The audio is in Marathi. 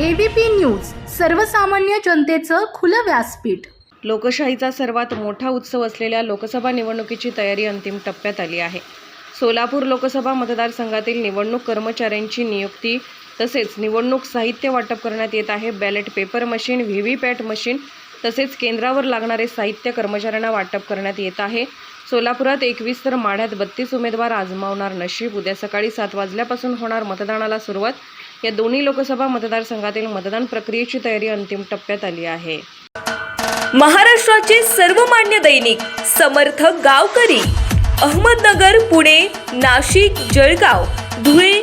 एबीपी न्यूज सर्वसामान्य जनतेचं खुलं व्यासपीठ. लोकशाहीचा सर्वात मोठा उत्सव असलेल्या लोकसभा निवडणुकीची तयारी अंतिम टप्प्यात आली आहे. सोलापूर लोकसभा मतदारसंघातील निवडणूक कर्मचाऱ्यांची नियुक्ती तसेच निवडणूक साहित्य वाटप करण्यात येत आहे. Ballot paper machine V V PAT machine तसेच केंद्रावर लागणारे साहित्य कर्मचाऱ्यांना वाटप करण्यात येत आहे. सोलापुरात एकवीस तर माढ्यात बत्तीस उमेदवार आजमावणार नशीब. उद्या सकाळी सात वाजल्यापासून होणार मतदानाला सुरुवात. या दोन्ही लोकसभा मतदारसंघातील मतदान प्रक्रियेची तयारी अंतिम टप्प्यात आली आहे. महाराष्ट्राचे सर्वमान्य दैनिक समर्थ गावकरी. अहमदनगर पुणे नाशिक जळगाव धुळे